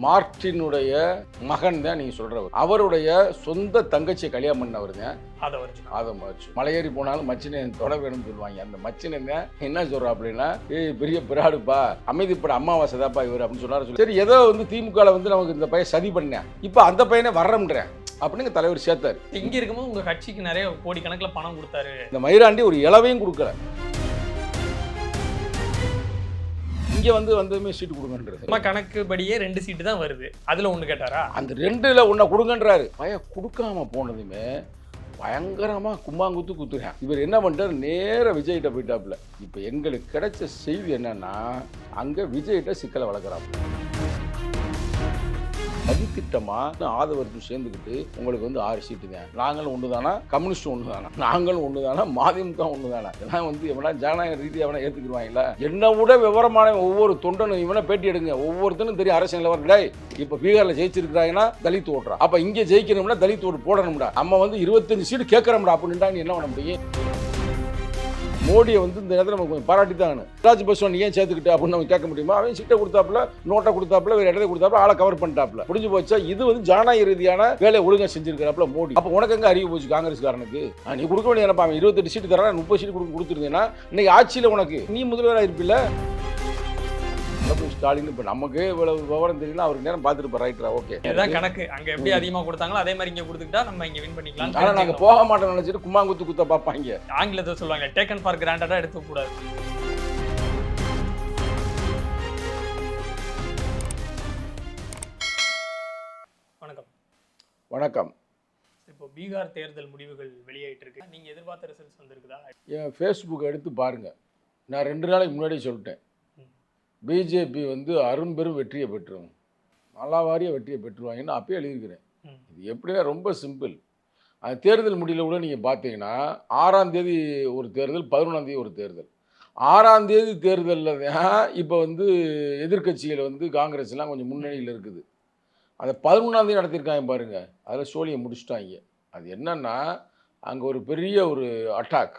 மார்டினுடைய மகன் தான் நீங்க சொல்றவர். அவருடைய சொந்த தங்கச்சியை கல்யாணம் பண்ணவர் தான் அதை வச்சு ஆதம் மலையேறி போனாலும் மச்சினை தொட வேணும்னு சொல்லுவாங்க. அந்த மச்சினை தான் என்ன சொல்றா அப்படின்னா ஏய் பெரிய பிராடுப்பா அமைதிப்பட அம்மாவாசை தாப்பா இவர் அப்படின்னு சொன்னாரு சொல்லி. சரி ஏதோ வந்து திமுக வந்து நமக்கு இந்த பையன் சதி பண்ணேன் இப்போ அந்த பையனை வர்றேன்றேன் அப்படின்னு தலைவர் சேர்த்தாரு. இங்க இருக்கும்போது உங்க கட்சிக்கு நிறைய கோடிக்கணக்குல பணம் கொடுத்தாரு. இந்த மயிராண்டி ஒரு இளவையும் கொடுக்கல. இங்க வந்து வந்ததுமே சீட்டு கொடுங்கன்றது. சும்மா கணக்குப்படியே ரெண்டு சீட்டு தான் வருது. அதுல ஒண்ணு கேட்டாரா? அந்த ரெண்டுல ஒன்றை கொடுங்கன்றாரு. பய கொடுக்காம போனதுமே பயங்கரமா கும்பாங்குத்து குத்துறேன். இவர் என்ன பண்ணிட்டாரு? நேர விஜய்கிட்ட போயிட்டாப்புல. இப்போ எங்களுக்கு கிடைச்ச செய்தி என்னன்னா அங்க விஜய்கிட்ட சிக்கலை வளர்க்குறாப்புல. சதித்திட்டமா ஆதவர்த்து சேர்ந்துக்கிட்டு உங்களுக்கு வந்து ஆறு சீட்டுங்க. நாங்களும் ஒன்று தானா கம்யூனிஸ்ட் ஒன்று தானா நாங்களும் ஒன்று தானா மதிமுக ஒன்று தானா இதெல்லாம் வந்து எவனா ஜனநாயக ரீதியாக அவனை ஏற்றுக்குருவாங்களா என்னை விட விவரமான ஒவ்வொரு தொண்டனும் இவனை பேட்டி எடுங்க. ஒவ்வொருத்தனும் தெரியும் அரசியல் நிலவரம். இப்போ பீகாரில் ஜெயிச்சிருக்கிறாங்கன்னா தலித் ஓட்டுறா. அப்போ இங்கே ஜெயிக்கணும்னா தலித் ஓட்டு போடணும்டா. நம்ம வந்து இருபத்தஞ்சு சீட்டு கேட்குறோம்டா. அப்படின்ட்டா நீ என்ன பண்ண முடியும்? மோடியை வந்து இந்த நேரத்தில் நம்ம கொஞ்சம் பாராட்டி தான் ராஜ் பஸ்வான் ஏன் சேர்த்துக்கிட்டு அப்படின்னு நம்ம கேட்க முடியுமா? அவன் சீட்டை கொடுத்தாப்புல நோட்டை கொடுத்தாப்புல வேறு இடத்த கொடுத்தாப்புல ஆளை கவர் பண்ணிட்டாப்புல. முடிஞ்சு போச்சா இது வந்து ஜனநாயக ரீதியான வேலையை ஒழுங்காக செஞ்சிருக்கிறாப்புல மோடி. அப்போ உனக்கு எங்கே அறிவு போச்சு காங்கிரஸ்காரனுக்கு? நீ கொடுக்க வேண்டிய நினைப்பா அவன் இருபத்தெட்டு சீட்டு தரா முப்பது சீட்டு கொடுக்க கொடுத்துருந்தேன்னா இன்னைக்கு ஆட்சியில் உனக்கு நீ முதல்வராக இருப்பில்ல? அப்போ ஸ்டாலின் இப்போ நமக்கு இவ்வளவு விவரம் தெரியல அவருக்கு நேரம் பார்த்துட்டு ரைட்டரா ஓகே இதுதான் கணக்கு. அங்க எப்படி அதிகமா கொடுத்தாங்களோ அதே மாதிரி இங்க கொடுத்துக்கிட்டா நம்ம இங்க வின் பண்ணிக்கலாம் ஆனால் நாங்கள் போக மாட்டோம்னு நினச்சிட்டு கும்மாங்குத்து குத்த பார்ப்பாங்க. ஆங்கிலத்தை சொல்லுவாங்க டேக்கன் ஃபார் கிராண்டடா எடுத்துக்க கூடாது. வணக்கம். வணக்கம். இப்போ பீகார் தேர்தல் முடிவுகள் வெளியாயிட்டு இருக்கு நீங்க எதிர்பார்த்த ரிசல்ட்ஸ் வந்திருக்குதா? என் ஃபேஸ்புக் எடுத்து பாருங்கள் நான் ரெண்டு நாளைக்கு முன்னாடி சொல்லிட்டேன். பிஜேபி வந்து அரும்பெரும் வெற்றியை பெற்றுரும். நல்லாவாரிய வெற்றியை பெற்றுருவாங்கன்னு அப்பயே எழுதியிருக்கிறேன். இது எப்படின்னா ரொம்ப சிம்பிள். அது தேர்தல் முடியல கூட நீங்கள் பார்த்தீங்கன்னா ஆறாம் தேதி ஒரு தேர்தல் பதினொன்றாம் தேதி ஒரு தேர்தல். ஆறாம் தேதி தேர்தலில் தான் இப்போ வந்து எதிர்க்கட்சிகள் வந்து காங்கிரஸ்லாம் கொஞ்சம் முன்னணியில் இருக்குது. அதை பதினொன்றாம் தேதி நடத்தியிருக்காங்க பாருங்க. அதில் சோழியை முடிச்சிட்டாங்க. அது என்னன்னா அங்கே ஒரு பெரிய ஒரு அட்டாக்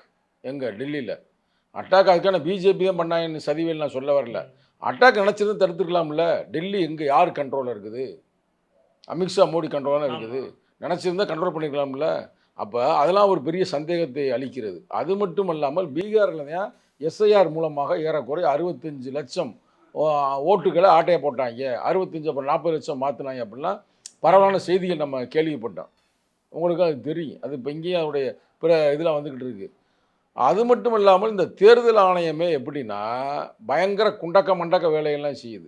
எங்கே டெல்லியில். அட்டாக் அதுக்கான பிஜேபி தான் பண்ணாங்கன்னு சதிவேல் நான் சொல்ல வரல. அட்டாக் நினச்சிருந்து தடுத்துருக்கலாம்ல. டெல்லி எங்கே யார் கண்ட்ரோலில் இருக்குது? அமித்ஷா மோடி கண்ட்ரோலாக இருக்குது. நினச்சிருந்தா கண்ட்ரோல் பண்ணிக்கலாம்ல. அப்போ அதெல்லாம் ஒரு பெரிய சந்தேகத்தை அளிக்கிறது. அது மட்டும் இல்லாமல் பீகாரில் தான் எஸ்ஐஆர் மூலமாக ஏறக்குறைய அறுபத்தஞ்சு லட்சம் ஓ, ஓட்டுகளை ஆட்டையை போட்டாங்க. அறுபத்தஞ்சு அப்புறம் நாற்பது லட்சம் மாற்றினாங்க அப்படிலாம் பரவலான செய்திகள் நம்ம கேள்விப்பட்டோம். உங்களுக்கு அது தெரியும். அது இப்போ இங்கேயும் அதோடைய பிற இதெல்லாம் வந்துக்கிட்டு இருக்கு. அது மட்டும் இல்லாமல் இந்த தேர்தல் ஆணையமே எப்படின்னா பயங்கர குண்டக்க மண்டக்க வேலையெல்லாம் செய்யுது.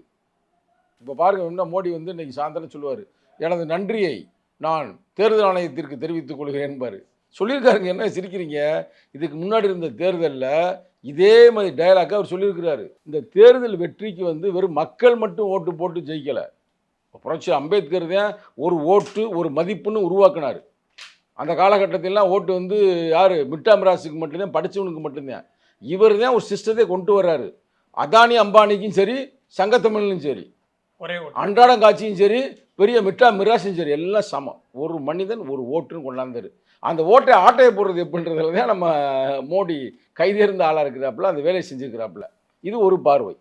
இப்போ பாருங்க இன்னும் மோடி வந்து இன்றைக்கி சாயந்தரம் சொல்லுவார் எனது நன்றியை நான் தேர்தல் ஆணையத்திற்கு தெரிவித்துக் கொள்கிறேன் பாரு சொல்லியிருக்காருங்க என்ன சிரிக்கிறீங்க? இதுக்கு முன்னாடி இருந்த தேர்தலில் இதே மாதிரி டயலாக அவர் சொல்லியிருக்கிறாரு. இந்த தேர்தல் வெற்றிக்கு வந்து வெறும் மக்கள் மட்டும் ஓட்டு போட்டு ஜெயிக்கலை. புரட்சி அம்பேத்கர் தான் ஒரு ஓட்டு ஒரு மதிப்புன்னு உருவாக்குனார். அந்த காலகட்டத்திலலாம் ஓட்டு வந்து யார்? மிட்டாம் ராசுக்கு மட்டும்தான் படித்தவனுக்கு மட்டும்தான். இவர் தான் ஒரு சிஸ்டத்தை கொண்டு வர்றாரு. அதானி அம்பானிக்கும் சரி சங்கத்தமிழ்லையும் சரி ஒரே அன்றாடம் காட்சியும் சரி பெரிய மிட்டா மிராசும் சரி எல்லாம் சமம். ஒரு மனிதன் ஒரு ஓட்டுன்னு கொண்டாந்தாரு. அந்த ஓட்டை ஆட்டையை போடுறது எப்படின்றதுல தான் நம்ம மோடி கைதேர்ந்த ஆளாக இருக்கிறாப்புல அந்த வேலையை செஞ்சுருக்கிறாப்புல. இது ஒரு பார்வை.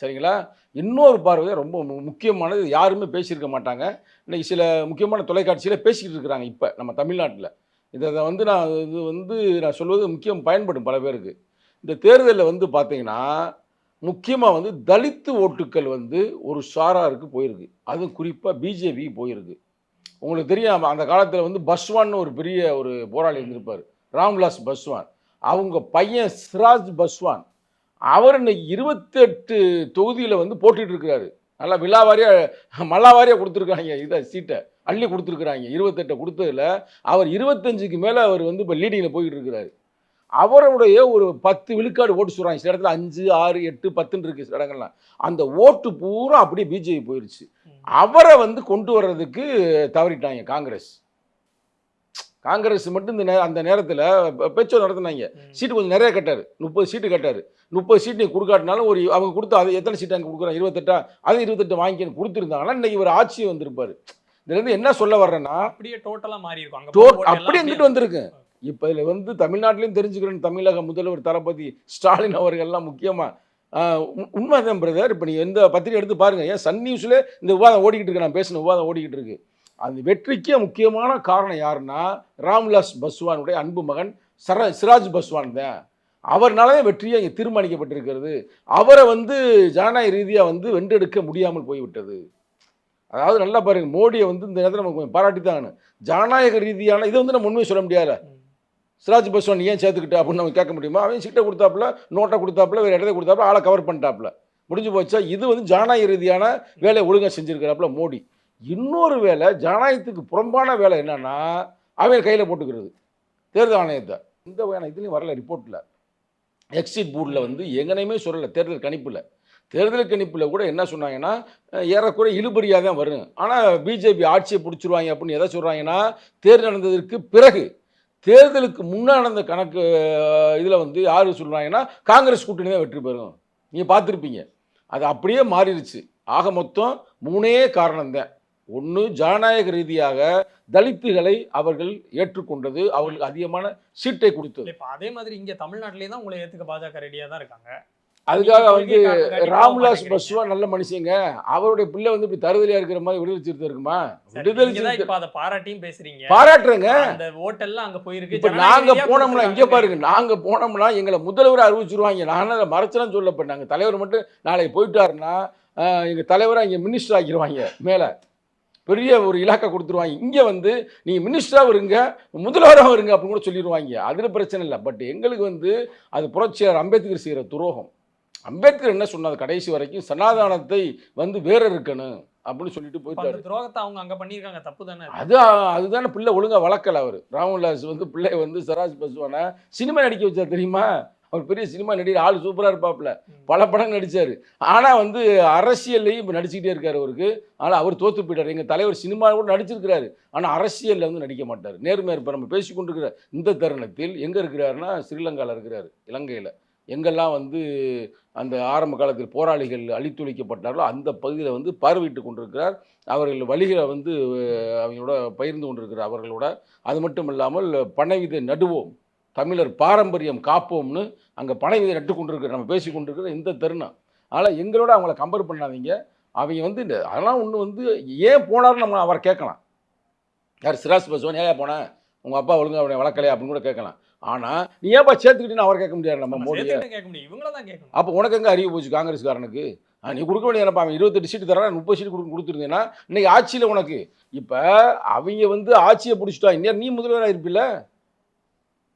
சரிங்களா? இன்னொரு பார்வையை ரொம்ப முக்கியமானது யாருமே பேசியிருக்க மாட்டாங்க. இன்னைக்கு சில முக்கியமான தொலைக்காட்சியில் பேசிக்கிட்டு இருக்கிறாங்க இப்போ நம்ம தமிழ்நாட்டில். இதை வந்து நான் இது வந்து நான் சொல்வது முக்கியம் பயன்படும் பல பேருக்கு. இந்த தேர்தலில் வந்து பார்த்தீங்கன்னா முக்கியமாக வந்து தலித்து ஓட்டுக்கள் வந்து ஒரு சாராருக்கு போயிருக்கு. அதுவும் குறிப்பாக பிஜேபி போயிருக்கு. உங்களுக்கு தெரியும் அந்த காலத்தில் வந்து பஸ்வான்னு ஒரு பெரிய ஒரு போராளி இருந்திருப்பார். ராம்விலாஸ் பஸ்வான். அவங்க பையன் சிராஜ் பஸ்வான். அவர் இன்னைக்கு இருபத்தெட்டு தொகுதியில் வந்து போட்டிட்டு இருக்கிறாரு. நல்லா விழாவாரியாக மல்லாவாரியாக கொடுத்துருக்காங்க இதை சீட்டை அள்ளி கொடுத்துருக்குறாங்க. இருபத்தெட்டை கொடுத்ததுல அவர் இருபத்தஞ்சுக்கு மேலே அவர் வந்து இப்போ லீடிங்கில் போயிட்டு இருக்கிறாரு. அவருடைய ஒரு பத்து விழுக்காடு ஓட்டு சொல்கிறாங்க சில இடத்துல அஞ்சு ஆறு எட்டு பத்துன்னு இருக்கு சில இடங்கள்லாம் அந்த ஓட்டு பூரா அப்படியே பிஜேபி போயிடுச்சு அவரை வந்து கொண்டு வர்றதுக்கு தவறிட்டாங்க காங்கிரஸ். காங்கிரஸ் மட்டும் இந்த நே அந்த நேரத்தில் பேச்சு நடத்துனாங்க. சீட்டு கொஞ்சம் நிறைய கட்டாரு. முப்பது சீட்டு கட்டாரு. முப்பது சீட்டு நீ கொடுக்காட்டினாலும் ஒரு அவங்க கொடுத்து அது எத்தனை சீட்டு அங்கே கொடுக்குறாங்க? இருபத்தெட்டா? அது இருபத்தெட்டு வாங்கிக்கணும் கொடுத்துருந்தாங்கன்னா இன்னைக்கு ஒரு ஆட்சி வந்திருப்பாரு. இதுலேருந்து என்ன சொல்ல வர்றேன்னா அப்படியே டோட்டலா மாறி இருக்கும். அப்படியே எங்கிட்டு வந்திருக்கு. இப்போ இதில் வந்து தமிழ்நாட்டிலையும் தெரிஞ்சுக்கிறேன். தமிழக முதல்வர் தளபதி ஸ்டாலின் அவர்கள்லாம் முக்கியமாக உண்மைதான் பிரதர் இப்போ நீங்கள் எந்த பத்திரிகை எடுத்து பாருங்கள் ஏன் சன் நியூஸில் இந்த விவாதம் ஓடிக்கிட்டு இருக்கு. நான் பேசின விவாதம் ஓடிக்கிட்டு இருக்கு. அந்த வெற்றிக்கே முக்கியமான காரணம் யாருன்னா ராம்விலாஸ் பஸ்வானுடைய அன்பு மகன் சர சிராஜ் பஸ்வான் தான். அவர்னால தான் வெற்றியே இங்கே தீர்மானிக்கப்பட்டிருக்கிறது. அவரை வந்து ஜனநாயக ரீதியாக வந்து வென்றெடுக்க முடியாமல் போய்விட்டது. அதாவது நல்லா பாருங்க மோடியை வந்து இந்த நேரத்தில் நம்ம கொஞ்சம் பாராட்டித்தாங்க ஜனநாயக ரீதியான இதை வந்து நம்ம உண்மையை சொல்ல முடியாது. சிராஜ் பஸ்வான் ஏன் சேர்த்துக்கிட்ட அப்படின்னு நம்ம கேட்க முடியுமா? அவன் சீட்டை கொடுத்தாப்புல நோட்டை கொடுத்தாப்புல வேறு இடத்த கொடுத்தாப்புல ஆளை கவர் பண்ணிட்டாப்புல. முடிஞ்சு போச்சா இது வந்து ஜனநாயக ரீதியான வேலையை ஒழுங்காக செஞ்சிருக்கிறாப்புல மோடி. இன்னொரு வேலை ஜனநாயகத்துக்கு புறம்பான வேலை என்னென்னா அவன் கையில் போட்டுக்கிறது. தேர்தல் ஆணையத்தை. இந்த வகையான இதுலேயும் வரல ரிப்போர்ட்டில் எக்ஸிட் பூட்டில் வந்து எங்கனையுமே சொல்லலை தேர்தல் கணிப்பில். தேர்தல் கணிப்பில் கூட என்ன சொன்னாங்கன்னா ஏறக்குறைய இழுபறியாக தான் வரும். ஆனால் பிஜேபி ஆட்சியை பிடிச்சிருவாங்க அப்படின்னு எதை சொல்கிறாங்கன்னா தேர்தல் நடந்ததற்கு பிறகு தேர்தலுக்கு முன்னே நடந்த கணக்கு இதில் வந்து யார் சொல்கிறாங்கன்னா காங்கிரஸ் கூட்டணி தான் வெற்றி பெறும். நீங்கள் பார்த்துருப்பீங்க. அது அப்படியே மாறிடுச்சு. ஆக மொத்தம் மூணே காரணம்தான். ஒன்று ஜனநாயக ரீதியாக தலித்துகளை அவர்கள் ஏற்றுக்கொண்டது அவர்களுக்கு அதிகமான சீட்டை கொடுத்தது. இப்ப அதே மாதிரி இங்க தமிழ்நாட்டிலே தான் உங்களை ஏத்துக்க பாஜக ரெடியா தான் இருக்காங்க. அதுக்காக வந்து ராம்விலாஸ் பஸ்வா நல்ல மனுஷங்க. அவருடைய பிள்ளை வந்து இப்படி தருதலையா இருக்கிற மாதிரி விடுதலை சிறுத்தை இருக்குமா? விடுதலை இப்ப அதை பாராட்டியும் பேசுறீங்க. பாராட்டுறேங்க. அந்த ஓட்டெல்லாம் அங்க போயிருக்கு. இப்ப நாங்க போனோம்னா இங்க. பாருங்க நாங்க போனோம்னா எங்களை முதல்வர் அறிவிச்சிருவாங்க. நானும் அதை மறைச்சலாம் சொல்லப்ப நாங்க தலைவர் மட்டும் நாளைக்கு போயிட்டாருன்னா எங்க தலைவரை இங்க மினிஸ்டர் ஆக்கிடுவாங்க மேல. பெரிய ஒரு இலாக்கா கொடுத்துருவாங்க. இங்க வந்து நீங்க மினிஸ்டரா வருங்க முதல்வராக வருங்க அப்படின்னு கூட சொல்லிடுவாங்க. அதுல பிரச்சனை இல்லை. பட் எங்களுக்கு வந்து அது புரட்சியார் அம்பேத்கர் செய்யற துரோகம். அம்பேத்கர் என்ன சொன்னார்? கடைசி வரைக்கும் சனாதானத்தை வந்து வேற இருக்கணும் அப்படின்னு சொல்லிட்டு போயிட்டாரு. துரோகத்தை அவங்க அங்க பண்ணிருக்காங்க தப்பு தானே அது? அது அதுதானே பிள்ளை ஒழுங்கா வளர்க்கல அவர். ராமவிலாஸ் வந்து பிள்ளை வந்து சராஜ் பசுவான சினிமா நடிக்க வச்சா தெரியுமா? அவர் பெரிய சினிமா நடிகர் ஆள் சூப்பராக இருப்பாப்புல. பல படம் நடித்தார் ஆனால் வந்து அரசியல்லையும் இப்போ நடிச்சுக்கிட்டே இருக்கார் அவருக்கு. ஆனால் அவர் தோற்று போயிட்டார். எங்கள் தலைவர் சினிமா கூட நடிச்சிருக்கிறாரு. ஆனால் அரசியலில் வந்து நடிக்க மாட்டார். நேர்மையாக இருப்பார். நம்ம பேசி கொண்டிருக்கிற இந்த தருணத்தில் எங்கே இருக்கிறாருன்னா ஸ்ரீலங்காவில் இருக்கிறார் இலங்கையில். எங்கெல்லாம் வந்து அந்த ஆரம்ப காலத்தில் போராளிகள் அழித்துழிக்கப்பட்டார்களோ அந்த பகுதியில் வந்து பார்வையிட்டு கொண்டிருக்கிறார். அவர்கள் வழிகளை வந்து அவங்களோட பகிர்ந்து கொண்டிருக்கிறார் அவர்களோட. அது மட்டும் இல்லாமல் பனை விதை நடுவோம். தமிழர் பாரம்பரியம் காப்போம்னு அங்கே பனை விதை நட்டு கொண்டிருக்கிற நம்ம பேசி கொண்டிருக்கிற இந்த தருணம். அதனால் எங்களோட அவங்கள கம்பேர் பண்ணாதீங்க. அவங்க வந்து இந்த அதெல்லாம் ஒன்று வந்து ஏன் போனார்னு நம்ம அவரை கேட்கலாம். யார் சிராஜ் பசுவன் ஏன் போனேன் உங்கள் அப்பா ஒழுங்கா அவனை வளர்க்கலையா? அப்படின்னு கூட கேட்கலாம். ஆனால் நீ ஏன்ப்பா சேர்த்துக்கிட்டுன்னு அவர் கேட்க முடியாது நம்ம சேர்த்துக்கிட்டு கேட்க முடியும் இவங்கள தான் கேட்கணும். அப்போ உனக்கு எங்கே அறிவு போச்சு காங்கிரஸ்காரனுக்கு? நீ கொடுக்க வேண்டியப்பா அவன் இருபத்தெட்டு சீட்டு தரான் முப்பது சீட்டு கொடுக்க கொடுத்துருந்தேன்னா இன்னைக்கு ஆட்சியில் உனக்கு. இப்போ அவங்க வந்து ஆட்சியை பிடிச்சிட்டா இன்னும் நீ முதல்வராக இருப்பில்ல?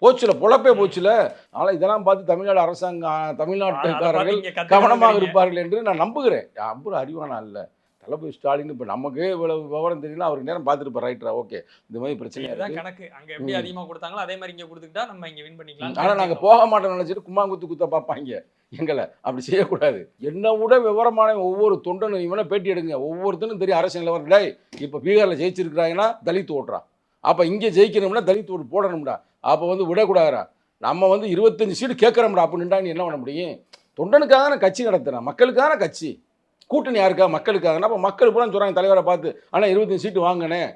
போச்சுல பொழப்பே போச்சுல. அதனால் இதெல்லாம் பார்த்து தமிழ்நாடு அரசாங்கம் தமிழ்நாட்டுக்காரர்கள் கவனமாக. இருப்பார்கள் என்று நான் நம்புகிறேன். அப்புறம் அறிவானா இல்லை. தளபதி ஸ்டாலின் இப்போ நமக்கே இவ்வளவு விவரம் தெரியல அவருக்கு நேரம் பார்த்துருப்பார் ரைட்டரா ஓகே. இந்த மாதிரி பிரச்சனை இருக்கு. கணக்கு. அங்க எப்படி ம். அதிகமா கொடுத்தாங்களோ அதே மாதிரி இங்க கொடுத்துக்கிட்டா நம்ம இங்க வின் பண்ணிக்கலாம் ஆனால் நாங்கள் போக மாட்டோம்னு நினச்சிட்டு கும்மாங்குத்து குத்த பார்ப்பாங்க. எங்களை அப்படி செய்யக்கூடாது. என்னை விட விவரமான ஒவ்வொரு தொண்டனும் இவனை பேட்டி எடுங்க. ஒவ்வொருத்தனும் தெரியும் அரசியல் டேய் இப்போ பீகாரில் ஜெயிச்சிருக்கிறாங்கன்னா தலித் ஓட்டுறான் அப்போ இங்கே ஜெயிக்கணும்னா தலித் ஓட்டு போடணும்டா. அப்போ வந்து விடக்கூடாதுடா. நம்ம வந்து இருபத்தஞ்சு சீட்டு கேட்குறோம்டா அப்படின்டா நீ என்ன பண்ண முடியும்? தொண்டனுக்காக நான் கட்சி நடத்துகிறேன் மக்களுக்கான கட்சி. கூட்டணி யாருக்கா? மக்களுக்காகனா அப்போ மக்கள் பூரா சொல்கிறாங்க தலைவரை பார்த்து ஆனால் இருபத்தஞ்சு சீட்டு வாங்கினேன்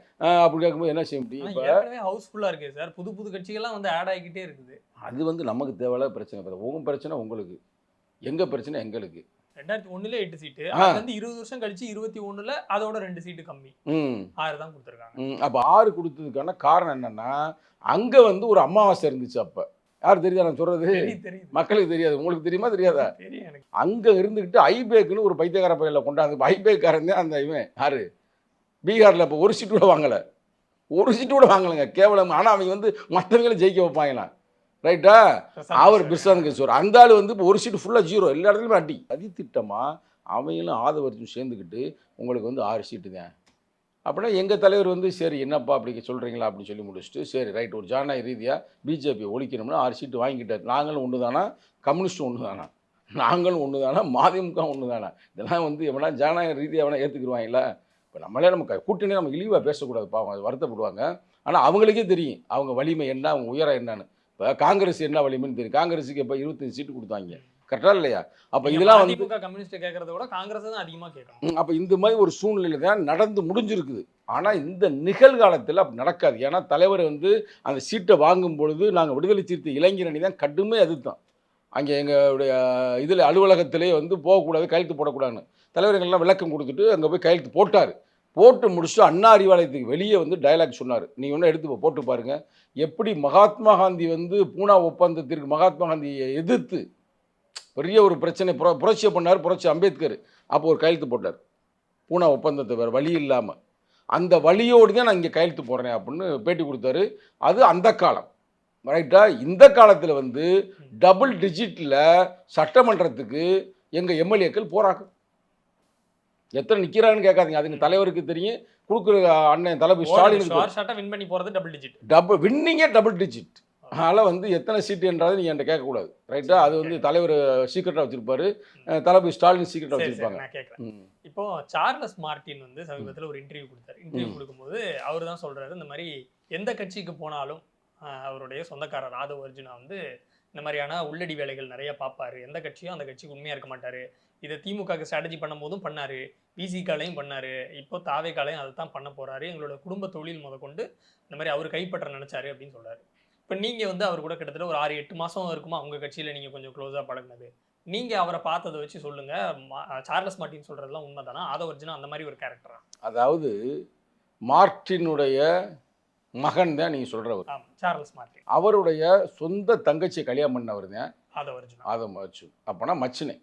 அப்படி கேட்கும்போது என்ன செய்ய முடியும் இப்போ? ஏற்கனவே ஹவுஸ்ஃபுல்லா இருக்கு சார் புது புது கட்சிகள்லாம் வந்து ஆட் ஆகிக்கிட்டே இருக்குது. அது வந்து நமக்கு தேவையில்லாத பிரச்சனை. இப்போ உங்க பிரச்சனை உங்களுக்கு. எங்க பிரச்சனை? எங்களுக்கு. ரெண்டாயிரத்தி ஒண்ணுல எட்டு சீட்டு. அது வந்து இருபது வருஷம் கழிச்சு இருபத்தி ஒண்ணுல அதோட ரெண்டு சீட்டு கம்மி. ஆறு தான் கொடுத்துருக்காங்க. அப்போ ஆறு கொடுத்ததுக்கான காரணம் என்னன்னா அங்க வந்து ஒரு அமாவாசை இருந்துச்சு அப்ப. யார் தெரியுதா நான் சொல்றது? மக்களுக்கு தெரியாது. உங்களுக்கு தெரியுமா தெரியாதா? அங்க இருந்துக்கிட்டு ஐபேக்குன்னு ஒரு பைத்தியக்கார பையில கொண்டாந்து ஐபேக்காரன் தான் அந்த இவன். யாரு? பீகார்ல இப்போ ஒரு சீட்டு கூட வாங்கல. ஒரு சீட்டு கூட வாங்கலைங்க. கேவலம். ஆனா அவங்க வந்து மற்றவங்களும் ஜெயிக்க வைப்பாங்களாம். ரைட்டா அவர். பிர்சாந்த் கிஷோர் அந்த ஆள் வந்து இப்போ ஒரு சீட்டு ஃபுல்லாக ஜீரோ எல்லா இடத்துலையுமே அடி. அதித்திட்டமா அவங்களும் ஆதவர்ச்சும் சேர்ந்துக்கிட்டு உங்களுக்கு வந்து ஆறு சீட்டு தான் அப்படின்னா எங்கள் தலைவர் வந்து சரி என்னப்பா அப்படி சொல்கிறீங்களா அப்படின்னு சொல்லி முடிச்சுட்டு சரி ரைட் ஒரு ஜனநாயக ரீதியாக பிஜேபி ஒழிக்கணும்னா ஆறு சீட்டு வாங்கிட்டார். நாங்களும் ஒன்று தானா கம்யூனிஸ்ட்டும் ஒன்று தானா நாங்களும் ஒன்று தானா மதிமுக ஒன்று தானா இதெல்லாம் வந்து எவனா ஜனநாயக ரீதியாக எவனா ஏற்றுக்குருவாங்களா இப்போ நம்மளே நம்ம க- கூட்டணி நம்ம இழிவாக பேசக்கூடாது பாவம் அது வருத்தப்படுவாங்க. ஆனால் அவங்களுக்கே தெரியும். அவங்க வலிமை என்ன? அவங்க உயரம் என்னன்னு. இப்போ காங்கிரஸ் என்ன வலிமைன்னு தெரியும்? காங்கிரஸுக்கு இப்போ இருபத்தஞ்சு சீட்டு கொடுத்தாங்க? கரெக்டாக இல்லையா? அப்போ இதெல்லாம் வந்து மதிமுக கம்யூனிஸ்ட் கேட்கறத விட காங்கிரஸ் தான் அதிகமா கேட்கணும். அப்போ இந்த மாதிரி ஒரு சூழ்நிலை தான் நடந்து முடிஞ்சிருக்குது. ஆனால் இந்த நிகழ்காலத்தில் அப்படி நடக்காது. ஏன்னா தலைவர் வந்து அந்த சீட்டை வாங்கும் பொழுது நாங்கள் விடுதலை சிறுத்தை இளைஞரணி தான் கடுமை எதிர்த்தோம். அங்கே எங்களுடைய இதில் அலுவலகத்திலே வந்து போகக்கூடாது கையெழுத்து போடக்கூடாதுன்னு. தலைவர்கள்லாம் விளக்கம் கொடுத்துட்டு அங்கே போய் கையெழுத்து போட்டார். போட்டு முடிச்சுட்டு அண்ணா அறிவாலயத்துக்கு வெளியே வந்து டயலாக் சொன்னார். நீங்கள் ஒன்று எடுத்து போட்டு பாருங்க. எப்படி மகாத்மா காந்தி வந்து பூனா ஒப்பந்தத்திற்கு மகாத்மா காந்தியை எதிர்த்து பெரிய ஒரு பிரச்சனை புர புரட்சியை பண்ணார் புரட்சி அம்பேத்கர். அப்போ ஒரு கையெழுத்து போட்டார். பூனா ஒப்பந்தத்தை வேறு வழி இல்லாமல் அந்த வழியோடு தான் நான் இங்கே கையெழுத்து போடுறேன் அப்படின்னு பேட்டி கொடுத்தாரு. அது அந்த காலம். ரைட்டா இந்த காலத்தில் வந்து டபுள் டிஜிட்டில் சட்டமன்றத்துக்கு எங்கள் எம்எல்ஏக்கள் போறாங்க. எத்தனை நிற்கிறான்னு கேட்காதீங்க. அதுங்க தலைவருக்கு தெரியும். கொடுக்குற அண்ணன் தளபதி ஷார்ட்டா வின் பண்ணி போறது டபுள் டிஜிட் டபுள் வின்னிங்கே டபுள் டிஜிட் அதனால் வந்து எத்தனை சீட்டுன்றது நீங்கள் என்கிட்ட கேட்கக்கூடாது. ரைட்டா அது வந்து தலைவர் சீக்கிரட்டாக வச்சுருப்பாரு. தளபதி ஸ்டாலின் சீக்கிரட்டாக சரி சரி வச்சுருப்பாங்க. நான் கேட்கறேன். இப்போ சார்லஸ் மார்ட்டின் வந்து சமீபத்துல ஒரு இன்டர்வியூ கொடுத்தாரு. இன்டர்வியூ. கொடுக்கும்போது அவர் தான் சொல்றாரு இந்த மாதிரி எந்த கட்சிக்கு போனாலும் அவருடைய சொந்தக்காரர் ராதவ் அர்ஜுனா வந்து இந்த மாதிரியான உள்ளடி வேலைகள் நிறைய பார்ப்பாரு. எந்த கட்சியும் அந்த கட்சிக்கு உண்மையா இருக்க மாட்டாரு. இதை திமுக ஸ்ட்ராட்டஜி பண்ணும்போதும் பண்ணாரு. பிசிகாலையும் பண்ணாரு. இப்போ தாவேக்காலையும் அதை தான் பண்ண போறாரு. எங்களோட குடும்ப தொழில் முத கொண்டு இந்த மாதிரி அவர் கைப்பற்ற நினைச்சாரு அப்படின்னு சொல்றாரு. இப்போ நீங்க வந்து அவர் கூட கிட்டத்தட்ட ஒரு ஆறு எட்டு மாசம் இருக்குமா உங்க கட்சியில நீங்க கொஞ்சம் க்ளோஸா பழகுனது? நீங்க அவரை பார்த்ததை வச்சு சொல்லுங்க. மா- சார்லஸ் மார்ட்டின் சொல்றதெல்லாம் உண்மைதானா? அதை ஒரிஜினா அந்த மாதிரி ஒரு கேரக்டரா அதாவது மார்ட்டினுடைய மகன் தான் நீங்கள் சொல்கிறவர் சார்லஸ் மார்ட்டின் அவருடைய சொந்த தங்கச்சியை கல்யாணம் பண்ணவர் தான் அதை மச்சு அப்போனா மச்சினை.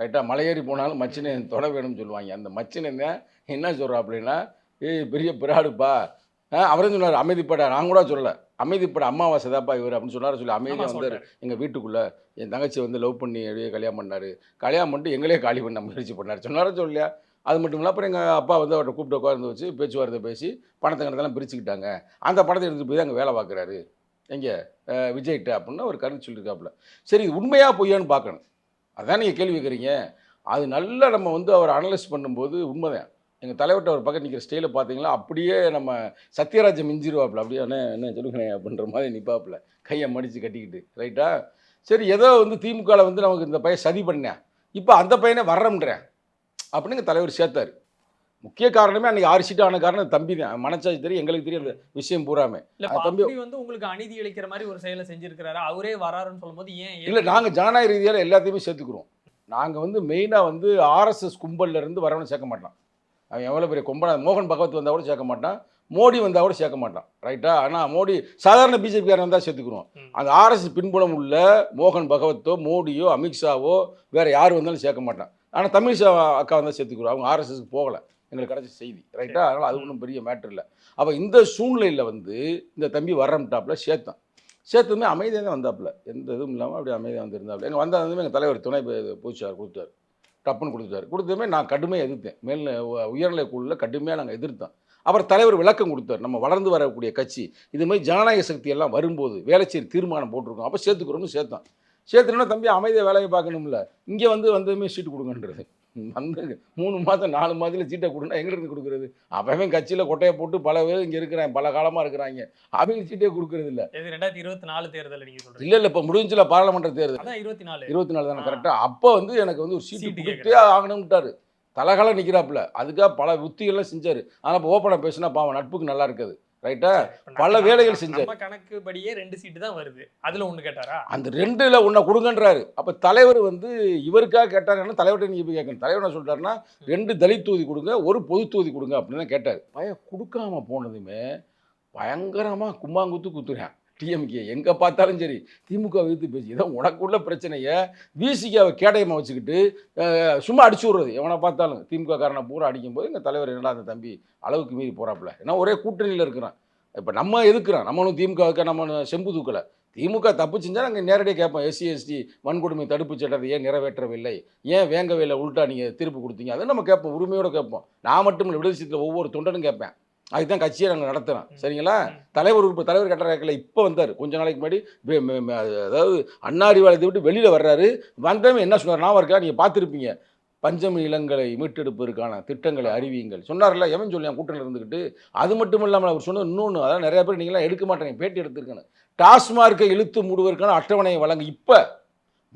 ரைட்டா மலையேறி போனாலும் மச்சினை தொட வேணும்னு சொல்லுவாங்க. அந்த மச்சினை தான் என்ன சொல்கிறா அப்படின்னா ஏய் பெரிய பிராடுப்பா. ஆ அவரும் சொன்னார் அமைதிப்படா. நான் கூட சொல்லலை. அமைதிப்பட அமாவாசை தாப்பா இவர். அப்படின்னு சொன்னார் சொல்லி அமைதியாக வந்தார். எங்கள் வீட்டுக்குள்ளே என் தங்கச்சி வந்து லவ் பண்ணி அப்படியே கல்யாணம் பண்ணார். கல்யாணம் பண்ணிட்டு எங்களே காலி பண்ண முயற்சி பண்ணார். சொன்னாரா சொல்லலையா? அது மட்டும் இல்லை அப்புறம் எங்கள் அப்பா வந்து அவர்கிட்ட கூப்பிட்டு உட்காந்து வச்சு பேச்சுவார்த்தை பேசி பணத்தை கணத்தெல்லாம் பிரிச்சுக்கிட்டாங்க. அந்த பணத்தை எடுத்துகிட்டு போய் தான் அங்கே வேலை பார்க்குறாரு எங்கே விஜய்கிட்ட அப்படின்னு ஒரு கருத்து சொல்லியிருக்காப்புல சரி இது உண்மையாக பொய்யான்னு பார்க்கணும். அதான் நீங்கள் கேள்வி கேட்குறீங்க அது நல்லா நம்ம வந்து அவர் அனலைஸ் பண்ணும்போது உண்மைதான். எங்கள் தலைவர்கிட்ட ஒரு பக்கம் நிற்கிற ஸ்டைலை பார்த்தீங்களா அப்படியே நம்ம சத்யராஜை மிஞ்சிருவாப்புல. அப்படியே என்ன என்ன சொல்லுங்கண்ணே அப்படின்ற மாதிரி நிற்பாப்புல கையை மடித்து கட்டிக்கிட்டு ரைட்டா சரி ஏதோ வந்து திமுகவில் வந்து நமக்கு இந்த பையன் சதி பண்ணேன் இப்போ அந்த பையனை வர்றோம்ன்றேன் அப்படின்னு தலைவர் சேர்த்தாரு. முக்கிய காரணமே அன்றைக்கி ஆறு சீட்டு ஆன காரணம் தம்பி தான். மனச்சாட்சி தெரியும் எங்களுக்கு தெரியும் அந்த விஷயம் பூராமே. தம்பி- வந்து உங்களுக்கு அநீதி இழைக்கிற மாதிரி ஒரு செயலை செஞ்சிருக்கிறாரு. அவரே வராருன்னு சொல்லும்போது ஏன் இல்லை நாங்கள் ஜனநாயக ரீதியால் எல்லாத்தையுமே சேர்த்துக்குறோம். நாங்கள் வந்து மெயினாக வந்து ஆர்எஸ்எஸ் கும்பல்ல இருந்து வரவனை சேர்க்க மாட்டான் அவன் எவ்வளோ பெரிய கும்பலா மோகன் பகவத் வந்தால் கூட சேர்க்க மாட்டான். மோடி வந்தால் கூட சேர்க்க மாட்டான். ரைட்டா ஆனால் மோடி சாதாரண பிஜேபிக்காரன் வந்தால் சேர்த்துக்குறோம். அந்த ஆர்எஸ் பின்புலம் உள்ள மோகன் பகவத்தோ மோடியோ அமித்ஷாவோ வேறு யார் வந்தாலும் சேர்க்க மாட்டான். ஆனால் தமிழிசா அக்கா வந்தால் சேர்த்துக்குறோம் அவங்க ஆர்எஸ்எஸ்க்கு போகலை. எங்களுக்கு கிடைச்ச செய்தி ரைட்டா அதனால் அது ஒன்றும் பெரிய மேட்ரு இல்லை. அப்போ இந்த சூழ்நிலையில் வந்து இந்த தம்பி வர்றம்டாப்புல சேர்த்தான். சேர்த்துமே அமைதியாக தான் வந்தாப்புல. எந்த இதுவும் இல்லாமல் அப்படியே அமைதியாக வந்திருந்தாப்புல. எங்கள் வந்தாலுமே எங்கள் தலைவர் துணை பூச்சார் கொடுத்தாரு. டப்புன்னு கொடுத்தாரு கொடுத்ததுமே நான் கடுமையாக எதிர்த்தேன். மேல் உயர்நிலை குழுவில் கடுமையாக நாங்கள் எதிர்த்தோம். அப்புறம் தலைவர் விளக்கம் கொடுத்தார். நம்ம வளர்ந்து வரக்கூடிய கட்சி இது மாதிரி ஜனநாயக சக்தி எல்லாம் வரும்போது வேலைச்சேரி தீர்மானம் போட்டிருக்கோம். அப்போ சேர்த்துக்கிறோம்னு சேர்த்தான் சேர்த்துனா தம்பி அமைதியாக வேலையை பார்க்கணும்ல. இங்கே வந்து வந்ததுமே சீட்டு கொடுங்கன்றது. வந்து மூணு மாதம் நாலு மாதத்தில் சீட்டை கொடுனா எங்கிருந்து கொடுக்குறது? அவன் கட்சியில் கொட்டையை போட்டு பல பேர் இங்கே இருக்கிறாங்க பல காலமாக இருக்கிறாங்க. அவங்க சீட்டே கொடுக்கறது இல்லை. இது ரெண்டாயிரத்தி இருபத்தி நாலு தேர்தல் நீங்க சொல்றீங்க? இல்லை இல்லை இப்போ முடிஞ்சில பாராளுமன்ற தேர்தல். இருபத்தி நாலு. இருபத்தி நாலு தானே. கரெக்டாக அப்போ வந்து எனக்கு வந்து ஒரு சீட்டு கொடுத்தே ஆகணும்ட்டாரு. தலகால நிற்கிறாப்புல அதுக்காக பல உத்திகள்லாம் செஞ்சார். ஆனால் இப்போ ஓப்பனாக பேசினா பாவம் நட்புக்கு நல்லா இருக்காது. ரைட்டா பல வேலைகள் செஞ்சாரு. நம்ம கணக்குப்படியே ரெண்டு சீட்டு தான் வருது. அதுல ஒண்ணு கேட்டாரா? அந்த ரெண்டுல ஒன்றை கொடுங்கன்றாரு. அப்போ தலைவர் வந்து இவருக்காக கேட்டாருன்னா தலைவர்கிட்ட நீங்கள் போய் கேட்கணும். தலைவர் என்ன சொல்லிட்டாருன்னா ரெண்டு தலித் தொகுதி கொடுங்க ஒரு பொது தொகுதி கொடுங்க அப்படின்னு கேட்டார். பய கொடுக்காம போனதுமே பயங்கரமாக கும்பாங்குத்து குத்துறேன். டிஎம்கே எங்கே பார்த்தாலும் சரி திமுக எதிர்த்து பேசி இதான் உனக்குள்ள பிரச்சனையை விசிகாவை கேடயமாக வச்சுக்கிட்டு சும்மா அடிச்சு விட்றது. எவனை பார்த்தாலும் திமுக காரனை பூரா அடிக்கும்போது எங்கள் தலைவர் என்னடா அந்த தம்பி அளவுக்கு மீறி போகிறாப்புல ஏன்னா ஒரே கூட்டணியில் இருக்கிறான். இப்போ நம்ம எதுக்குறோம் நம்மளும் திமுகவுக்கு நம்ம செம்பு தூக்கலை. திமுக தப்பு செஞ்சால் நாங்கள் நேரடியாக கேட்போம். எஸ்சி எஸ்டி வன்கொடுமை தடுப்பு சட்டத்தை ஏன் நிறைவேற்றவில்லை? ஏன் வேங்கவேல உள்ட்டா நீங்கள் தீர்ப்பு கொடுத்தீங்க? அதை நம்ம கேட்போம். உரிமையோடு கேட்போம். நான் மட்டும் இல்லை விடுதலை ஒவ்வொரு தொண்டனும் கேட்பேன். அதுதான் கட்சியை நாங்கள் நடத்துகிறோம் சரிங்களா. தலைவர் உறுப்பு தலைவர் கேட்கல இப்போ வந்தார். கொஞ்ச நாளைக்கு முன்னாடி அதாவது அன்னாரிவாளத்தை விட்டு வெளியில் வர்றாரு. வந்தவன் என்ன சொன்னார்? நான் இருக்கா? நீங்கள் பார்த்துருப்பீங்க. பஞ்சமி இளங்களை மீட்டெடுப்பதற்கான திட்டங்களை அறிவியுங்கள். சொன்னார்ல எவன் சொல்லி கூட்டணியில் இருந்துக்கிட்டு அது மட்டும் இல்லாமல் அவர் சொன்னது இன்னொன்று அதான் நிறைய பேர் நீங்களாம் எடுக்க மாட்டேங்க. பேட்டி எடுத்திருக்கேன்னு. டாஸ்மார்க்கை இழுத்து மூடுவதற்கான அட்டவணையை வழங்க. இப்போ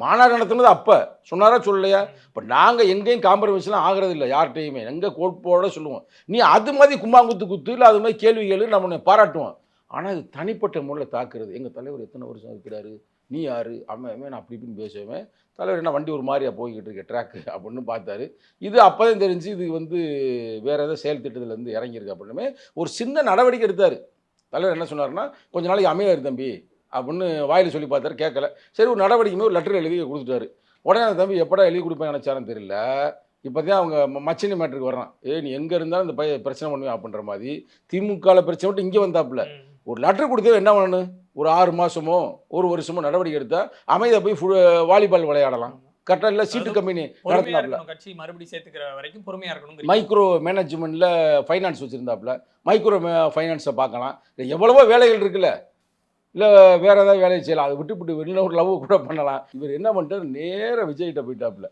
மாநாடு நடத்துனது அப்போ. சொன்னாரா சொல்லலையா? இப்போ நாங்கள் எங்கேயும் காம்ப்ரமைஸ்லாம் ஆகிறது இல்லை யார்கிட்டையுமே. எங்கே கோட்போட சொல்லுவோம். நீ அது மாதிரி கும்பாங்குத்து குத்து இல்லை அது மாதிரி கேள்வி கேளு நம்ம உன்னை பாராட்டுவோம். ஆனால் இது தனிப்பட்ட முறையில் தாக்குறது. எங்கள் தலைவர் எத்தனை வருஷம் இருக்கிறாரு? நீ யார்? அவன் நான் அப்படி இப்படின்னு பேசுவேன் தலைவர் என்ன வண்டி ஒரு மாதிரியாக போய்கிட்டு இருக்க ட்ராக்கு அப்படின்னு பார்த்தாரு. இது அப்போதான் தெரிஞ்சு இது வந்து வேறு ஏதோ செயல் திட்டத்துலேருந்து இறங்கியிருக்கு அப்படின்னுமே ஒரு சின்ன நடவடிக்கை எடுத்தார். தலைவர் என்ன சொன்னார்னா கொஞ்ச நாளைக்கு அமையாரு தம்பி. அப்படின்னு வாயில் சொல்லி பார்த்தாரு கேட்கல. சரி ஒரு நடவடிக்கையுமே ஒரு லெட்டர் எழுதி கொடுத்துட்டாரு. உடனே அந்த தம்பி எப்படா எழுதி கொடுப்பேன்? நினச்சாருன்னு தெரியல. இப்போ தான் அவங்க மச்சினி மேட்டருக்கு வர்றான். ஏ நீ எங்கே இருந்தாலும் இந்த பைய பிரச்சனை பண்ணுவேன் அப்படின்ற மாதிரி திமுகவில் பிரச்சனை விட்டு இங்கே வந்தாப்புல. ஒரு லெட்டர் கொடுத்தே என்ன பண்ணணும் ஒரு ஆறு மாதமோ ஒரு வருஷமோ நடவடிக்கை எடுத்தால் அமைதியாக போய் ஃபுல் வாலிபால் விளையாடலாம். கரெக்டாக இல்லை? சீட்டு கம்பெனி கட்சி மறுபடியும் சேர்த்துக்கிற வரைக்கும் பொறுமையா இருக்கணும் மைக்ரோ மேனேஜ்மெண்ட்டில் ஃபைனான்ஸ் வச்சுருந்தாப்புல. மைக்ரோ ஃபைனான்ஸை பார்க்கலாம். எவ்வளவோ வேலைகள் இருக்குல்ல. இல்லை வேறு ஏதாவது வேலையை செய்யலாம். அதை விட்டு விட்டு வெளியில் ஒரு லவ் கூட பண்ணலாம். இவர் என்ன பண்ணிட்டாரு? நேராக விஜய்கிட்ட போயிட்டாப்புல.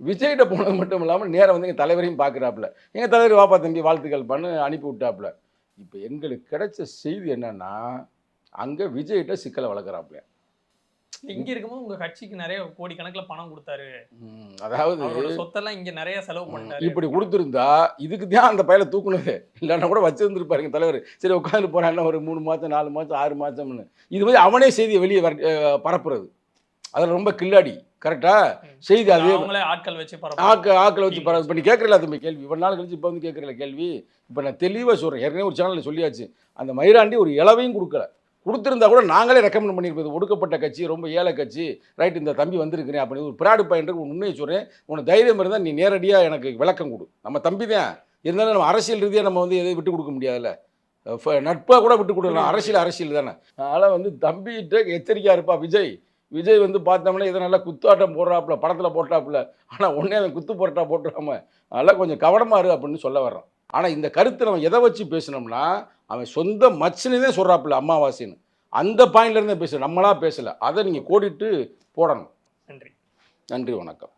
விஜய்கிட்ட போனது மட்டும் இல்லாமல் நேராக வந்து எங்கள் தலைவரையும் பார்க்குறாப்புல எங்கள் தலைவர் வாப்பா தம்பி வாழ்த்துக்கள் பண்ணு அனுப்பி விட்டாப்புல. இப்போ எங்களுக்கு கிடைச்ச செய்தி என்னென்னா அங்கே விஜய்கிட்ட சிக்கலை வளர்க்குறாப்புல. இங்க இருக்கும்போது உங்க கட்சிக்கு நிறைய கோடி கணக்குல பணம் கொடுத்தாரு. அதாவது சொத்தெல்லாம் இங்க நிறைய செலவு பண்ணிட்டாரு. இப்படி கொடுத்துருந்தா இதுக்கு தான் அந்த பையலை தூக்குனது. இல்லைன்னா கூட வச்சிருந்துருப்பாருங்க தலைவர். சரி உட்காந்து போறான்னா ஒரு மூணு மாதம் நாலு மாதம் ஆறு மாதம்னு. இது மாதிரி அவனே செய்தியை வெளியே வர பரப்புறது. அதில் ரொம்ப கில்லாடி. கரெக்டா. செய்தி அதே ஆட்கள் வச்சு ஆக்க ஆக்களை வச்சு பரப்பு. இப்போ நீ கேட்குறல தம்பி கேள்வி? இவ்வளோ நாள் கழிச்சு இப்போ வந்து கேட்குறல கேள்வி? இப்போ நான் தெளிவாக சொல்கிறேன் ஏற்கனவே ஒரு சேனலில் சொல்லியாச்சு. அந்த மயிராண்டி ஒரு இளவையும் கொடுக்கல. கொடுத்துருந்தா கூட நாங்களே ரெக்கமெண்ட் பண்ணியிருப்பது ஒடுக்கப்பட்ட கட்சி ரொம்ப ஏழை கட்சி. ரைட் இந்த தம்பி வந்திருக்கிறேன் அப்படின்னு ஒரு பிராடு பையனுக்கு உண்மையை சொல்கிறேன் உனக்கு தைரியம் இருந்தால் நீ நேரடியாக எனக்கு விளக்கம் கொடு. நம்ம தம்பி தான். இருந்தாலும் நம்ம அரசியல் ரீதியாக நம்ம வந்து எதையும் விட்டு கொடுக்க முடியாதுல்ல. நட்பாக கூட விட்டு கொடுக்கலாம். அரசியல் அரசியல் தானே. அதனால் வந்து தம்பிகிட்ட எச்சரிக்கையாக இருப்பா விஜய். விஜய் வந்து பார்த்தோம்னா இதை நல்லா குத்தாட்டம் போடுறாப்புல படத்தில் போட்டாப்புல. ஆனால் உடனே அவன் குத்து போட்டா போட்டுறாம. அதெல்லாம் கொஞ்சம் கவனமாக இரு அப்படின்னு சொல்ல வர்றான் ஆனால் இந்த கருத்தை நம்ம எதை வச்சு பேசினோம்னா அவன் சொந்த மச்சினே தான் சொல்கிறாப்புல அம்மாவாசின்னு. அந்த பாயிண்ட்ல இருந்தே பேச நம்மளா பேசல. அதை நீங்கள் கோடிட்டு போடணும். நன்றி. நன்றி வணக்கம்.